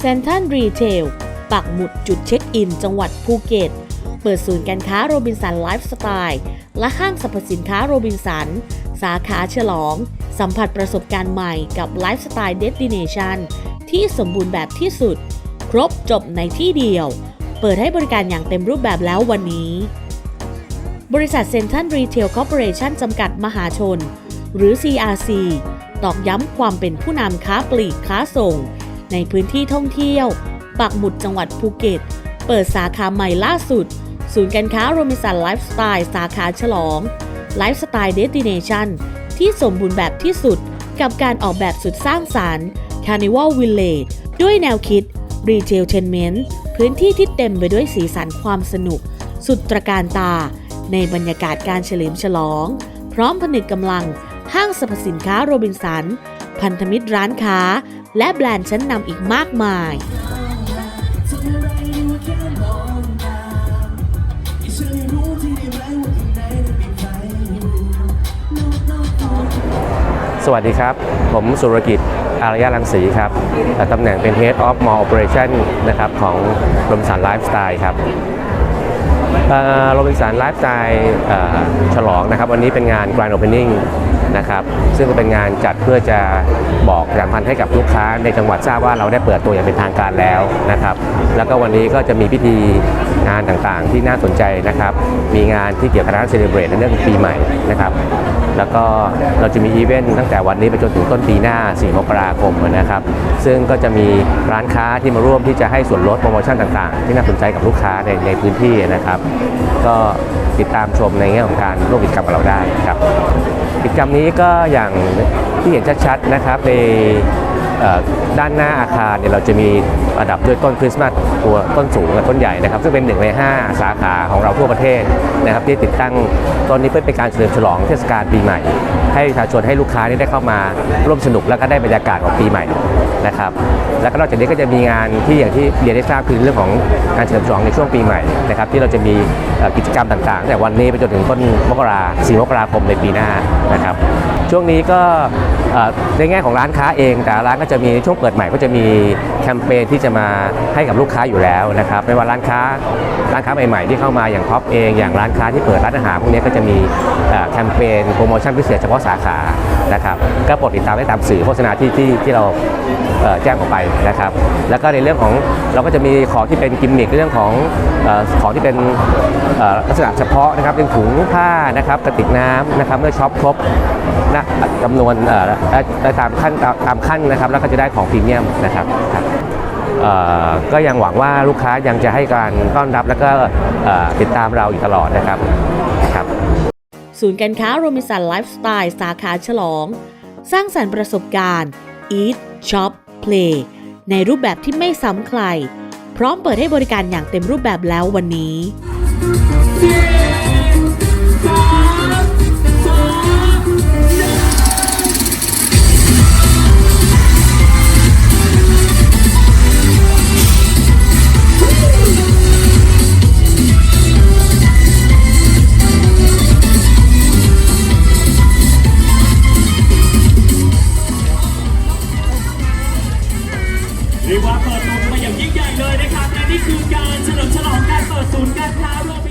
เซนทันรีเทลปักหมุดจุดเช็คอิน จังหวัดภูเก็ต เปิดศูนย์การค้าโรบินสันไลฟ์สไตล์ และห้างสรรพสินค้าโรบินสัน สาขาฉลอง สัมผัสประสบการณ์ใหม่กับไลฟ์สไตล์เดสติเนชันที่สมบูรณ์แบบที่สุด ครบจบในที่เดียว เปิดให้บริการอย่างเต็มรูปแบบแล้ววันนี้ บริษัทเซนทันรีเทลคอร์ปอเรชั่นจำกัดมหาชน หรือ CRC ตอกย้ำความเป็นผู้นำค้าปลีกค้าส่ง ในพื้นที่ท่องเที่ยว ปักหมุดจังหวัดภูเก็ต เปิดสาขาใหม่ล่าสุด ศูนย์การค้าโรมิสันไลฟ์สไตล์สาขาฉลองไลฟ์สไตล์เดสติเนชันที่สมบูรณ์แบบที่สุดกับการออกแบบสุดสร้างสารรค์ Carnival Village ด้วยแนวคิด Retailtainment พื้นที่ที่เต็มไปด้วยสีสันความสนุก สุดตระการตา ในบรรยากาศการเฉลิมฉลอง พร้อมผนึกกำลังห้างสรรพสินค้าโรบินสัน พันธมิตรร้านค้า และแบรนด์ชั้นนำอีกมากมาย สวัสดีครับ ผมสุรกิจอารยารังสีครับตำแหน่งเป็น Head of Mall Operation นะครับของโรบินสันไลฟ์สไตล์ครับ โรบินสันไลฟ์สไตล์ฉลองนะครับวันนี้เป็นงาน Grand Opening นะครับซึ่งเป็นงานจัดเพื่อจะบอกประชาสัมพันธ์ให้กับลูกค้าในจังหวัดทราบว่าเราได้เปิดตัวอย่างเป็นทางการแล้วนะครับ แล้วก็วันนี้ก็จะมีพิธีงานต่างๆ ที่น่าสนใจนะครับ มีงานที่เกี่ยวกับร้านเซเลบรตในเรื่องปีใหม่นะครับ แล้วก็เราจะมีอีเวนต์ตั้งแต่วันนี้ไปจนถึงต้นปีหน้า 4 มกราคมนะครับ ซึ่งก็จะมีร้านค้าที่มาร่วมที่จะให้ส่วนลดโปรโมชั่นต่างๆ ที่น่าสนใจกับลูกค้าในในพื้นที่นะครับก็ติดตามชมในแง่ของการร่วมกิจกรรมกับเราได้ครับกิจกรรมนี้ก็อย่างที่เห็นชัดๆนะครับใน ด้านหน้าอาคารเนี่ยเราจะมีประดับด้วยต้นคริสต์มาสตัวต้นสูงและต้นใหญ่นะครับ ซึ่งเป็นหนึ่งใน 5 สาขาของเราทั่วประเทศนะครับที่ติดตั้งต้นนี้เพื่อเป็นการเฉลิมฉลองเทศกาลปีใหม่ ให้ประชาชนให้ลูกค้านี่ได้เข้ามาร่วมสนุกแล้วก็ได้บรรยากาศของปีใหม่นะครับแล้วก็นอกจากนี้ก็จะมีงานที่อย่างที่เรียนได้ทราบคือเรื่องของการเฉลิมฉลองในช่วงปีใหม่นะครับที่เราจะมีกิจกรรมต่างๆ แต่วันนี้ไปจนถึงต้นมกราสีมกราคมในปีหน้านะครับช่วงนี้ก็ ในแง่ของร้านค้าเอง แต่ร้านก็จะมีช่วงเปิดใหม่ก็จะมีแคมเปญที่จะมาให้กับลูกค้าอยู่แล้วนะครับไม่ว่าร้านค้าร้านค้าใหม่ๆที่เข้ามาอย่างท็อปเอง อย่างร้านค้าที่เปิดร้านอาหารพวกนี้ก็จะมีแคมเปญโปรโมชั่นพิเศษเฉพาะสาขา นะครับก็โปรดติดตามได้ตามสื่อโฆษณาที่ที่ที่เราแจ้งออกไปนะครับ แล้วก็ในเรื่องของเราก็จะมีของที่เป็นกิมมิคเรื่องของอของที่เป็นลักษณะเฉพาะนะครับเป็นถุงผ้านะครับกระติกน้ำนะครับเมื่อช็อปครบนะจำนวนได้ตามขั้นตามขั้นนะครับ แล้วก็จะได้ของพรีเมียมนะครับก็ยังหวังว่าลูกค้ายังจะให้การต้อนรับแล้วก็ติดตามเราอยู่ตลอดนะครับ ศูนย์การค้าโรมิสันไลฟ์สไตล์สาขาฉลอง สร้างสรรค์ประสบการณ์ Eat Shop Play ในรูปแบบที่ไม่ซ้ำใคร พร้อมเปิดให้บริการอย่างเต็มรูปแบบแล้ววันนี้ เรียกว่าเปิดตัวมาอย่างยิ่งใหญ่เลยนะครับและนี่คือการเฉลิมฉลองการเปิดศูนย์การค้ารวม